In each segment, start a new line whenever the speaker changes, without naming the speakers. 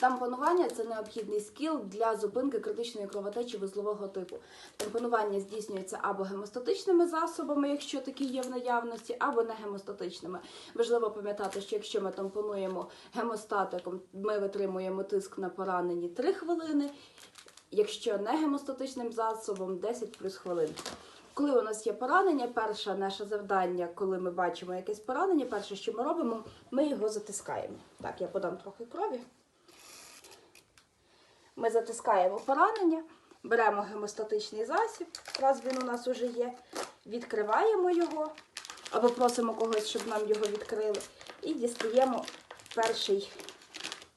Тампонування це необхідний скіл для зупинки критичної кровотечі вузлового типу. Тампонування здійснюється або гемостатичними засобами, якщо такі є в наявності, або не гемостатичними. Важливо пам'ятати, що якщо ми тампонуємо гемостатиком, ми витримуємо тиск на пораненні 3 хвилини. Якщо не гемостатичним засобом 10 плюс хвилин. Коли у нас є поранення, перше наше завдання, коли ми бачимо якесь поранення, перше, що ми робимо, ми його затискаємо. Так, я подам трохи крові. Ми затискаємо поранення, беремо гемостатичний засіб, раз він у нас уже є, відкриваємо його, або просимо когось, щоб нам його відкрили, і дістаємо перший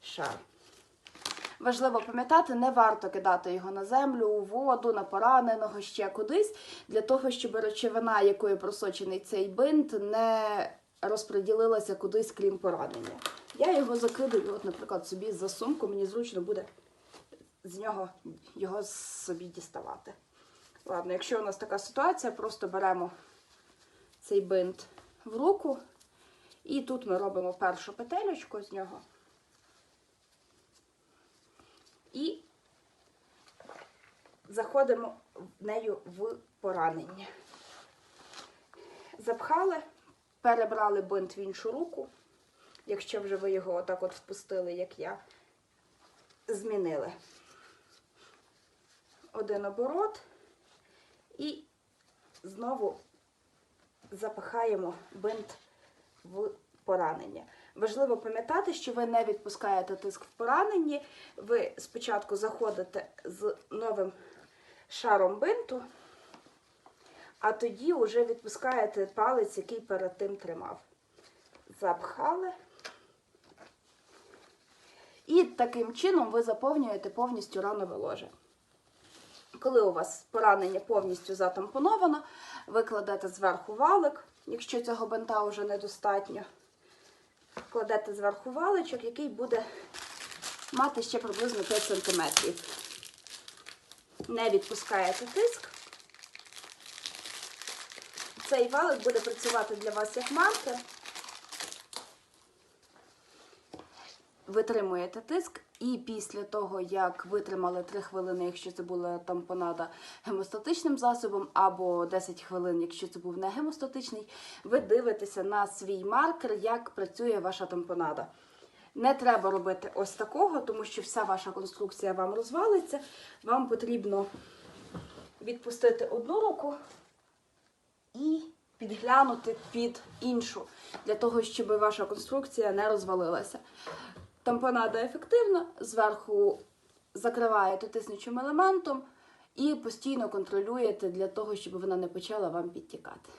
шар. Важливо пам'ятати, не варто кидати його на землю, у воду, на пораненого, ще кудись, для того, щоб речовина, якою просочений цей бинт, не розподілилася кудись, крім поранення. Я його закидаю, от, наприклад, собі за сумку, мені зручно буде з нього його собі діставати. Ладно, якщо у нас така ситуація, просто беремо цей бинт в руку, і тут ми робимо першу петелечку з нього. І заходимо в нею в поранення. Запхали, перебрали бинт в іншу руку. Якщо вже ви його отак от впустили, як я, змінили один оборот і знову запихаємо бинт в поранення. Важливо пам'ятати, що ви не відпускаєте тиск в пораненні. Ви спочатку заходите з новим шаром бинту, а тоді вже відпускаєте палець, який перед тим тримав. Запхали. І таким чином ви заповнюєте повністю ранове ложе. Коли у вас поранення повністю затампоновано, ви кладете зверху валик, якщо цього бинта вже недостатньо. Кладете зверху валичок, який буде мати ще приблизно 5 см. Не відпускаєте тиск. Цей валик буде працювати для вас як маркер. Витримуєте тиск, і після того, як витримали 3 хвилини, якщо це була тампонада гемостатичним засобом, або 10 хвилин, якщо це був не гемостатичний, ви дивитеся на свій маркер, як працює ваша тампонада. Не треба робити ось такого, тому що вся ваша конструкція вам розвалиться. Вам потрібно відпустити одну руку і підглянути під іншу, для того, щоб ваша конструкція не розвалилася. Тампонада ефективна, зверху закриваєте тиснучим елементом і постійно контролюєте для того, щоб вона не почала вам підтікати.